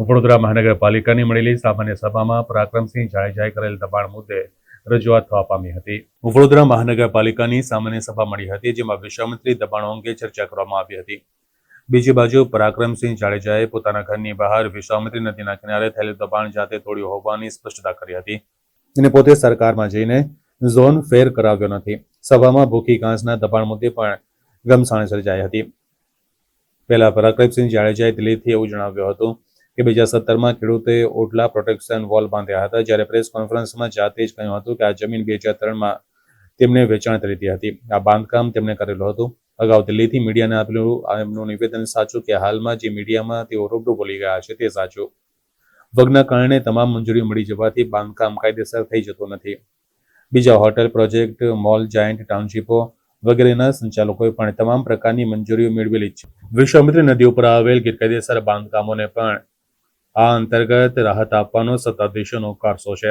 વડોદરા મહાનગરપાલિકાની મળેલી સામાન્ય સભામાં પરાક્રમસિંહ જાડેજાએ કરેલ દબાણ મુદ્દે રજૂઆત થવા પામી હતી. વડોદરા મહાનગરપાલિકાની સામાન્ય સભા મળી હતી, જેમાં વિશ્વમંત્રી દબાણો અંગે ચર્ચા કરવામાં આવી હતી. બીજી બાજુ પરાક્રમસિંહ જાડેજાએ પોતાના ઘરની બહાર વિશ્વામિત્રી નદીના કિનારે થયેલું દબાણ જાતે તોડ્યું હોવાની સ્પષ્ટતા કરી હતી. અને પોતે સરકારમાં જઈને ઝોન ફેર કરાવ્યો નથી. સભામાં ભૂખી ઘાસના દબાણ મુદ્દે પણ ગમસાણ સર્જાઈ હતી. પહેલા પરાક્રમસિંહ જાડેજાએ દિલ્હીથી એવું જણાવ્યું હતું કે બે હજાર સત્તરમાં ખેડૂતે ઓટલા પ્રોટેક્શન વોલ બાંધ્યા હતા, જ્યારે પ્રેસ કોન્ફરન્સમાં જાતે જ કહ્યું હતું કે આ જમીન બે હજાર ત્રણમાં તેમણે વેચાણ કરી હતી. આ બાંધકામ તેમણે કરેલું હતું. અગાઉ દિલ્હીથી મીડિયાને આપેલું એમનું નિવેદન સાચું કે હાલમાં જે મીડિયામાં તેઓ રૂબરૂ બોલી ગયા છે તે સાચું. વગના કારણે તમામ મંજૂરી મળી જવાથી બાંધકામ કાયદેસર થઈ જતું નથી. બીજા હોટેલ, પ્રોજેક્ટ, મોલ, જાયન્ટ, ટાઉનશીપો વગેરેના સંચાલકોએ પણ તમામ પ્રકારની મંજૂરીઓ મેળવેલી છે. વિશ્વામિત્રી નદી ઉપર આવેલ ગેરકાયદેસર બાંધકામોને પણ આ અંતર્ગત રાહત આપવાનો સત્તાધીશોનો કારસો છે.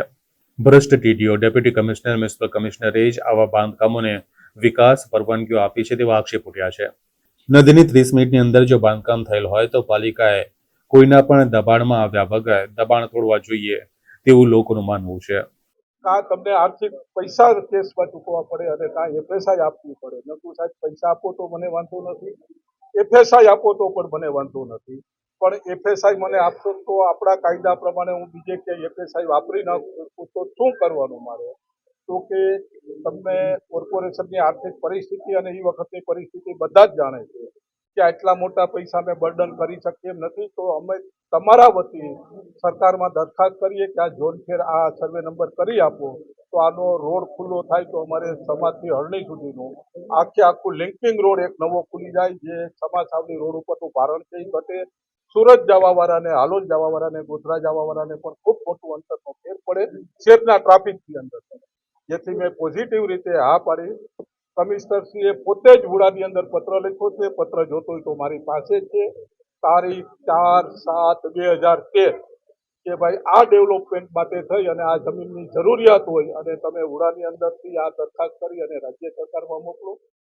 ભ્રષ્ટ ટીડીઓ ડેપ્યુટી કમિશનર, મ્યુનિસિપલ કમિશનરે જ આવા બાંધકામોને વિકાસ પરવાનગીઓ આપી છે તેવા આક્ષેપ ઉઠ્યા છે. નદીની ત્રીસ મિનિટની અંદર જો બાંધકામ થયેલ હોય તો પાલિકાએ કોઈના પણ દબાણમાં આવ્યા વગર દબાણ તોડવા જોઈએ તેવું લોકોનું માનવું છે. કાં તમને આર્થિક પૈસા કેસમાં ચૂકવવા પડે અને કાં એફએસઆઈ આપવી પડે? નકુ સાહેબ, પૈસા આપો તો મને વાંધો નથી. એફએસઆઈ આપો તો પણ મને વાંધો નથી. પણ એફએસઆઈ મને આપશો તો આપણા કાયદા પ્રમાણે હું બીજે ક્યાંય એફએસઆઈ વાપરી ન તો શું કરવાનું મારે? તો કે તમને કોર્પોરેશનની આર્થિક પરિસ્થિતિ અને એ વખતની પરિસ્થિતિ બધા જ જાણે છે કે આટલા મોટા પૈસા અમે બર્ડન કરી શકીએ એમ નથી. તો અમે તમારા વતી સરકારમાં દરખાસ્ત કરીએ કે આ ઝોનફેર આ સર્વે નંબર કરી આપો. તો આનો રોડ ખુલ્લો થાય તો અમારે સમાજથી હરણી સુધીનું આખે આખું લિંકિંગ રોડ એક નવો ખુલી જાય જે સમાજ સાવલી રોડ ઉપરનું ભારણ છે એ ઘટે. સુરત જવાવાળાને હાલોલ જવાવાળાને ગોધરા જવાવાળાને પણ ખૂબ મોટું અંતરનો ફેર પડે શહેરના ટ્રાફિકની અંદર જેથી મેં પોઝિટિવ રીતે હા પાડી. કમિશનરશ્રીએ પોતે જ હુડાની અંદર પત્ર લખ્યો છે. પત્ર જોતો હોય તો મારી પાસે છે. તારીખ ચાર સાત બે હજાર તેર. કે ભાઈ આ ડેવલપમેન્ટ માટે થઈ અને આ જમીનની જરૂરિયાત હોય અને તમે હુડાની અંદરથી આ દરખાસ્ત કરી અને રાજ્ય સરકારમાં મોકલો.